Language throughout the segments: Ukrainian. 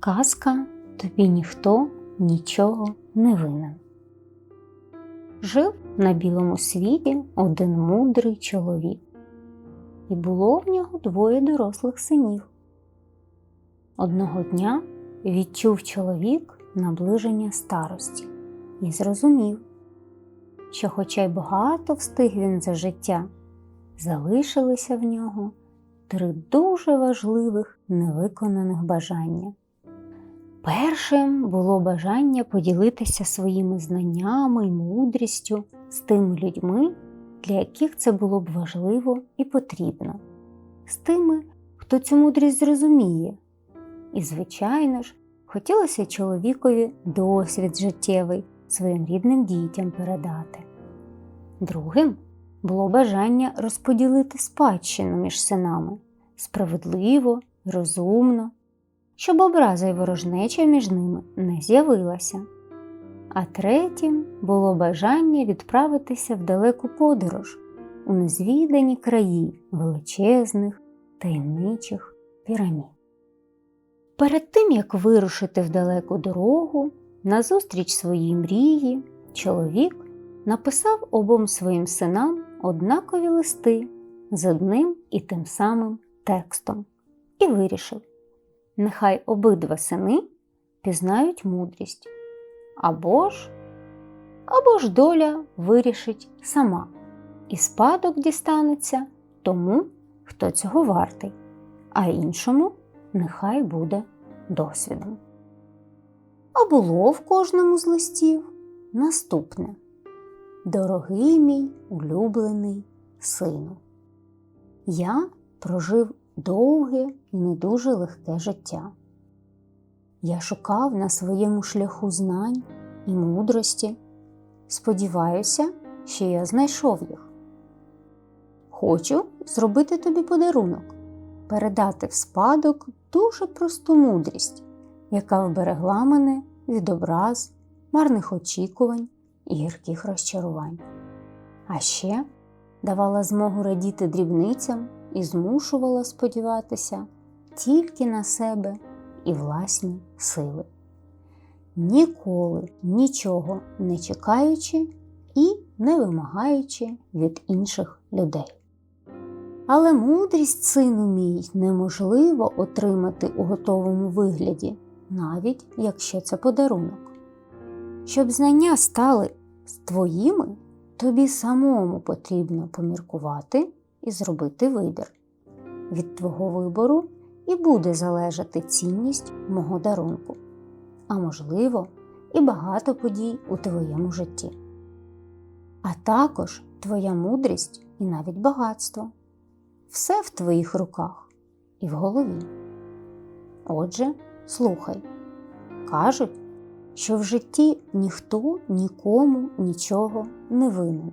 Казка тобі ніхто нічого не винен. Жив на білому світі один мудрий чоловік, і було в нього двоє дорослих синів. Одного дня відчув чоловік наближення старості і зрозумів, що, хоча й багато встиг він за життя, залишилися в нього три дуже важливих невиконаних бажання. Першим було бажання поділитися своїми знаннями і мудрістю з тими людьми, для яких це було б важливо і потрібно, з тими, хто цю мудрість зрозуміє. І, звичайно ж, хотілося чоловікові досвід життєвий своїм рідним дітям передати. Другим було бажання розподілити спадщину між синами справедливо, розумно, щоб образа й ворожнеча між ними не з'явилася. А третім було бажання відправитися в далеку подорож у незвідані краї величезних, таємничих пірамід. Перед тим, як вирушити в далеку дорогу, назустріч своїй мрії, чоловік написав обом своїм синам однакові листи з одним і тим самим текстом і вирішив, нехай обидва сини пізнають мудрість, або ж, або ж доля вирішить сама, і спадок дістанеться тому, хто цього вартий, а іншому нехай буде досвідом. А було в кожному з листів наступне Дорогий мій улюблений сину, я прожив довге і не дуже легке життя. Я шукав на своєму шляху знань і мудрості. Сподіваюся, що я знайшов їх. Хочу зробити тобі подарунок, передати в спадок дуже просту мудрість, яка вберегла мене від образ, марних очікувань і гірких розчарувань. А ще давала змогу радіти дрібницям і змушувала сподіватися тільки на себе і власні сили. Ніколи нічого не чекаючи і не вимагаючи від інших людей. Але мудрість, сину мій, неможливо отримати у готовому вигляді, навіть якщо це подарунок. Щоб знання стали твоїми, тобі самому потрібно поміркувати і зробити вибір. Від твого вибору і буде залежати цінність мого дарунку, а можливо, і багато подій у твоєму житті. А також твоя мудрість і навіть багатство. Все в твоїх руках і в голові. Отже, слухай, кажуть, що в житті ніхто нікому нічого не винен.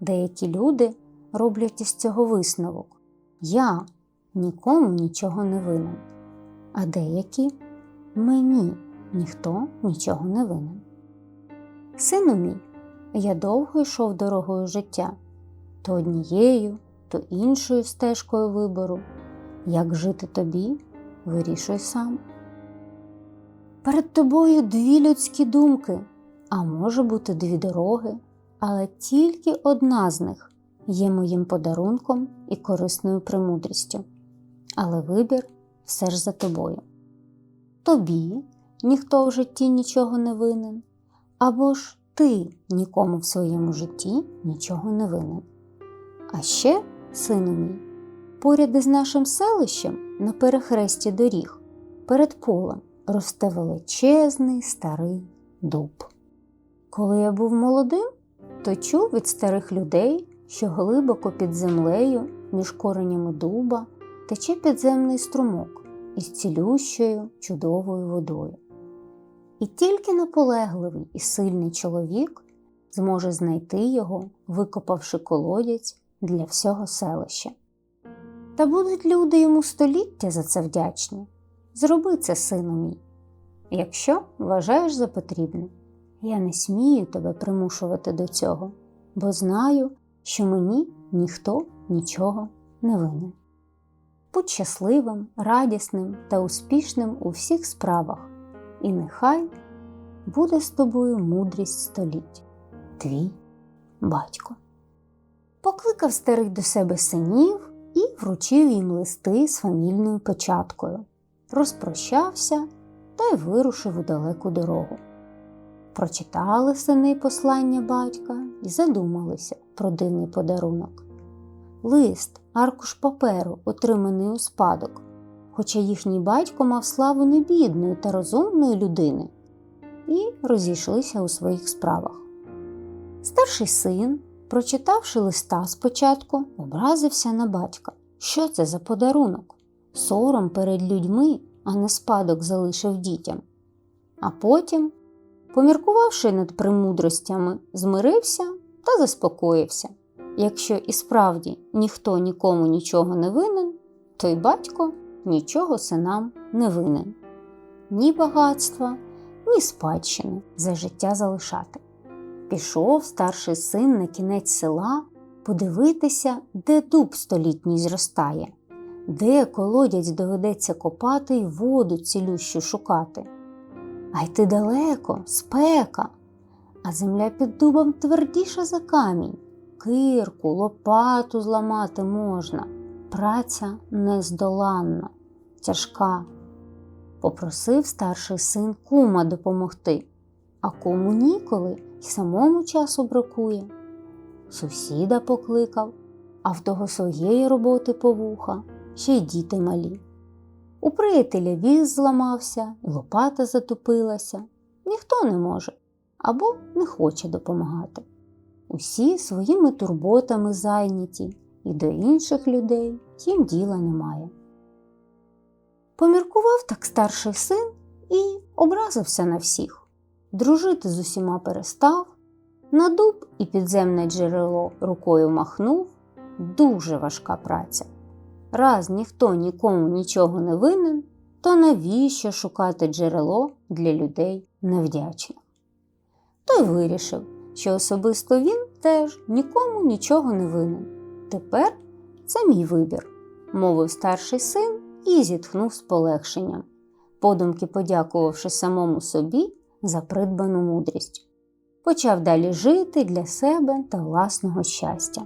Деякі люди роблять із цього висновок Я нікому нічого не винен, а деякі мені ніхто нічого не винен. Сину мій, я довго йшов дорогою життя то однією, то іншою стежкою вибору. Як жити тобі, вирішуй сам. Перед тобою дві людські думки, а може бути дві дороги, але тільки одна з них є моїм подарунком і корисною премудрістю. Але вибір все ж за тобою. Тобі ніхто в житті нічого не винен, або ж ти нікому в своєму житті нічого не винен. А ще, сину мій, поряд із нашим селищем на перехресті доріг перед полем росте величезний старий дуб. Коли я був молодим, то чув від старих людей, що глибоко під землею, між коренями дуба, тече підземний струмок із цілющою чудовою водою. І тільки наполегливий і сильний чоловік зможе знайти його, викопавши колодязь для всього селища. Та будуть люди йому століття за це вдячні. Зроби це, сину мій, якщо вважаєш за потрібне. Я не смію тебе примушувати до цього, бо знаю, що мені ніхто нічого не винен. будь щасливим, радісним та успішним у всіх справах, і нехай буде з тобою мудрість століть. Твій батько. Покликав старий до себе синів і вручив їм листи з фамільною печаткою, розпрощався та й вирушив у далеку дорогу. Прочитали сини послання батька і задумалися про дивний подарунок. Лист, аркуш паперу, отриманий у спадок, хоча їхній батько мав славу небідної та розумної людини, і розійшлися у своїх справах. Старший син, прочитавши листа спочатку, образився на батька. Що це за подарунок? Сором перед людьми, а не спадок залишив дітям. А потім, поміркувавши над премудростями, змирився та заспокоївся. Якщо і справді ніхто нікому нічого не винен, то й батько нічого синам не винен. Ні багатства, ні спадщини за життя залишати. Пішов старший син на кінець села подивитися, де дуб столітній зростає, де колодязь доведеться копати й воду цілющу шукати. А йти далеко, спека, а земля під дубом твердіша за камінь. Кирку, лопату зламати можна, праця нездоланна, тяжка. Попросив старший син кума допомогти, а кому ніколи й самому часу бракує. Сусіда покликав, а в того своєї роботи по вуха, ще й діти малі. У приятеля віз зламався, лопата затопилася. Ніхто не може або не хоче допомагати. Усі своїми турботами зайняті, і до інших людей їм діла немає. Поміркував так старший син і образився на всіх. Дружити з усіма перестав, на дуб і підземне джерело рукою махнув дуже важка праця. Раз ніхто нікому нічого не винен, то навіщо шукати джерело для людей невдячних? Той вирішив, що особисто він теж нікому нічого не винен. Тепер це мій вибір, мовив старший син і зітхнув з полегшенням, подумки подякувавши самому собі за придбану мудрість. Почав далі жити для себе та власного щастя.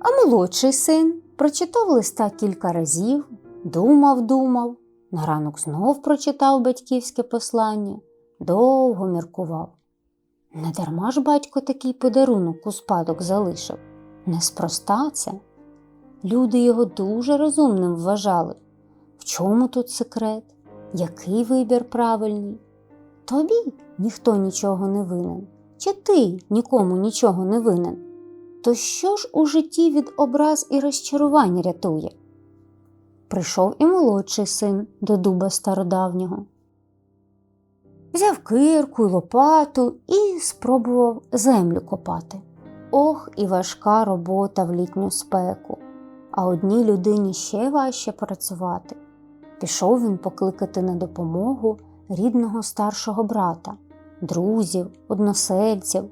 А молодший син прочитав листа кілька разів, думав, думав, на ранок знов прочитав батьківське послання, довго міркував. Не дарма ж батько такий подарунок у спадок залишив. Неспроста це. Люди його дуже розумним вважали. В чому тут секрет? Який вибір правильний? Тобі ніхто нічого не винен, чи ти нікому нічого не винен? То що ж у житті від образ і розчарувань рятує? Прийшов і молодший син до дуба стародавнього. Взяв кирку й лопату і спробував землю копати. Ох, і важка робота в літню спеку, а одній людині ще важче працювати. Пішов він покликати на допомогу рідного старшого брата, друзів, односельців,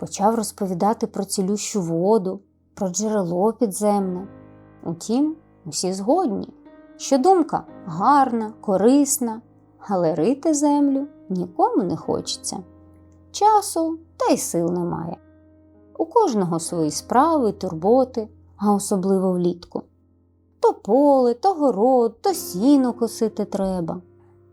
почав розповідати про цілющу воду, про джерело підземне. Утім, усі згодні, що думка гарна, корисна, але рити землю нікому не хочеться. Часу та й сил немає. У кожного свої справи, турботи, а особливо влітку. То поле, то город, то сіно косити треба.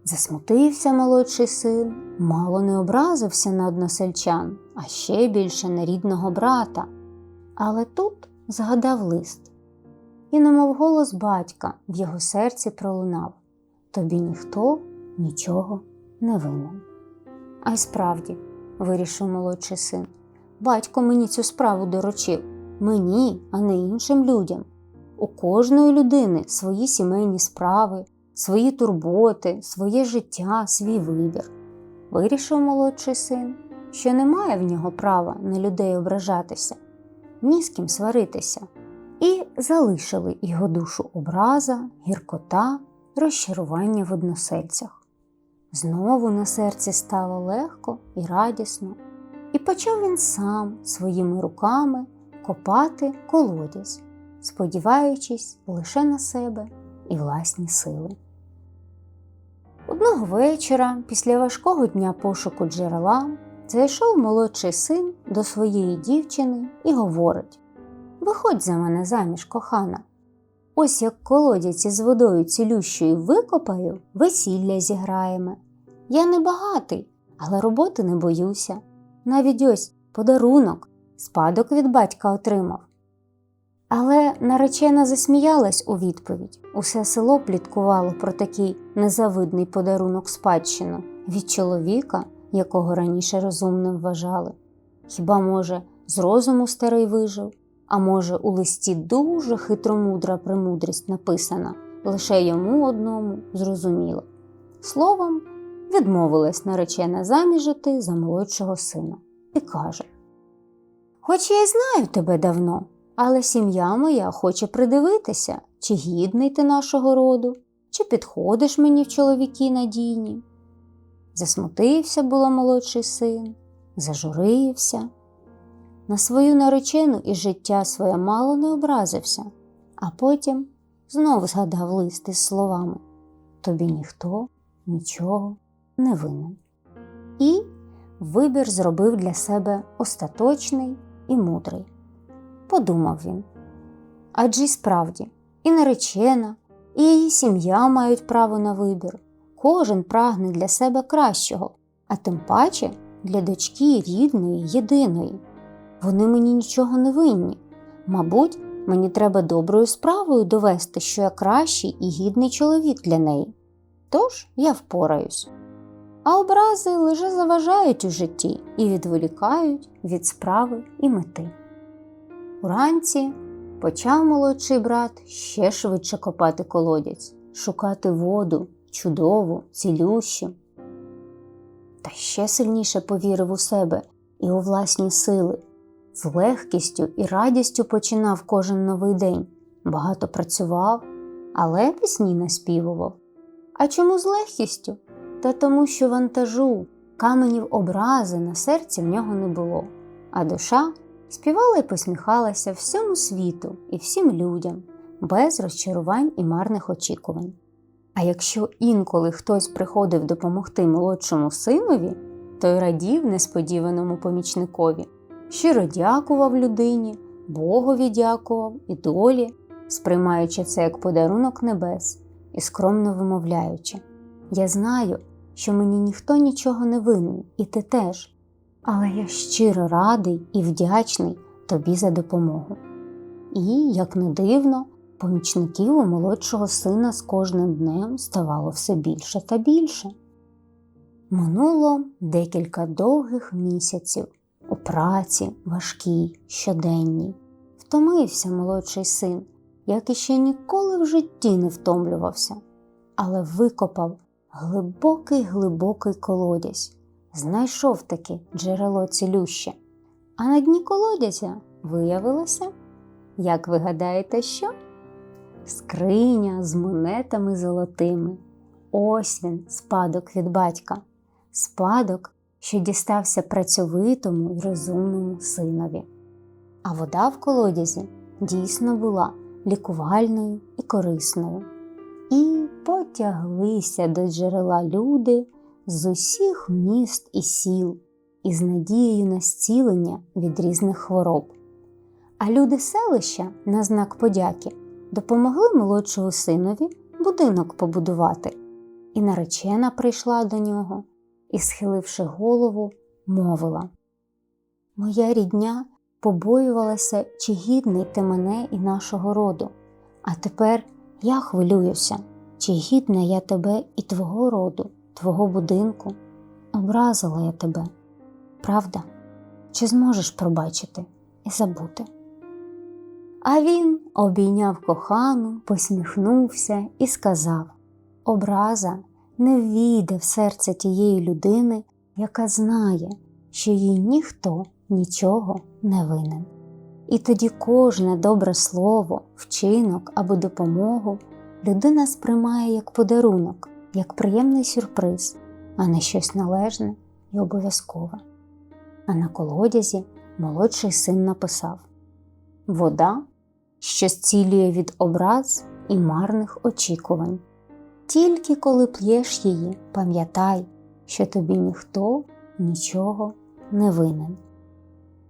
Засмутився молодший син, мало не образився на односельчан, а ще більше на рідного брата. Але тут згадав лист, і, немов голос батька, в його серці пролунав Тобі ніхто нічого не винен. А й справді, вирішив молодший син, батько мені цю справу доручив, мені, а не іншим людям. У кожної людини свої сімейні справи, свої турботи, своє життя, свій вибір. Вирішив молодший син, що немає в нього права на людей ображатися, ні з ким сваритися, і залишили його душу образа, гіркота, розчарування в односельцях. Знову на серці стало легко і радісно, і почав він сам своїми руками копати колодязь. сподіваючись лише на себе і власні сили. Одного вечора, після важкого дня пошуку джерела, зайшов молодший син до своєї дівчини і говорить Виходь за мене заміж, кохана. Ось як колодязь із водою цілющою викопаю, весілля зіграємо. Я не багатий, але роботи не боюся. Навіть ось подарунок, спадок від батька отримав. Але наречена засміялась у відповідь. Усе село пліткувало про такий незавидний подарунок спадщину від чоловіка, якого раніше розумним вважали. Хіба, може, з розуму старий вижив, а може, у листі дуже хитромудра премудрість написана, лише йому одному зрозуміло. Словом, відмовилась наречена заміжити за молодшого сина і каже: Хоч я й знаю тебе давно, але сім'я моя хоче придивитися, чи гідний ти нашого роду, чи підходиш мені в чоловіки надійні. Засмутився було молодший син, зажурився. На свою наречену і життя своє мало не образився, а потім знов згадав лист із словами Тобі ніхто нічого не винен. І вибір зробив для себе остаточний і мудрий. Подумав він. Адже й справді, і наречена, і її сім'я мають право на вибір. Кожен прагне для себе кращого, а тим паче для дочки рідної, єдиної. Вони мені нічого не винні. Мабуть, мені треба доброю справою довести, що я кращий і гідний чоловік для неї. Тож я впораюсь. А образи лише заважають у житті і відволікають від справи і мети. Уранці почав молодший брат ще швидше копати колодязь, шукати воду, чудову, цілющу. Та ще сильніше повірив у себе і у власні сили, з легкістю і радістю починав кожен новий день, багато працював, але пісні наспівував. А чому з легкістю? Та тому, що вантажу, каменів образи на серці в нього не було, а душа співала й посміхалася всьому світу і всім людям, без розчарувань і марних очікувань. А якщо інколи хтось приходив допомогти молодшому синові, той радів несподіваному помічникові, щиро дякував людині, Богові дякував і долі, сприймаючи це як подарунок небес і скромно вимовляючи: Я знаю, що мені ніхто нічого не винен, і ти теж, але я щиро радий і вдячний тобі за допомогу. І, як не дивно, помічників у молодшого сина з кожним днем ставало все більше та більше. Минуло декілька довгих місяців у праці важкій, щоденній. Втомився молодший син, як іще ніколи в житті не втомлювався, але викопав глибокий глибокий колодязь, знайшов таки джерело цілюще. А на дні колодязя виявилося, як ви гадаєте, що? Скриня з монетами золотими. Ось він, спадок від батька, спадок, що дістався працьовитому й розумному синові. А вода в колодязі дійсно була лікувальною і корисною. І потяглися до джерела люди з усіх міст і сіл із надією на зцілення від різних хвороб. А люди селища на знак подяки допомогли молодшого синові будинок побудувати, і наречена прийшла до нього і, схиливши голову, мовила. Моя рідня побоювалася, чи гідний ти мене і нашого роду, а тепер я хвилююся, чи гідна я тебе і твого роду, твого будинку. Образила я тебе, правда? Чи зможеш пробачити і забути? А він обійняв кохану, посміхнувся і сказав Образа не ввійде в серце тієї людини, яка знає, що їй ніхто нічого не винен. І тоді кожне добре слово, вчинок або допомогу людина сприймає як подарунок, як приємний сюрприз, а не щось належне і обов'язкове. А на колодязі молодший син написав Вода що зцілює від образ і марних очікувань. Тільки коли п'єш її, пам'ятай, що тобі ніхто нічого не винен.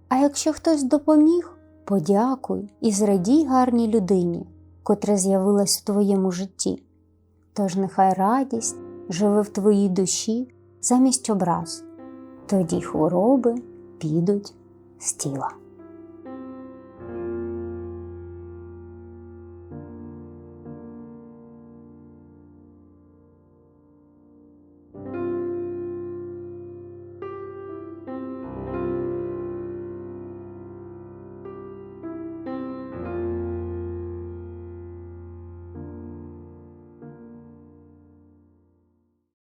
А якщо хтось допоміг, подякуй і зрадій гарній людині, котра з'явилась в твоєму житті. Тож нехай радість живе в твоїй душі замість образ, тоді хвороби підуть з тіла.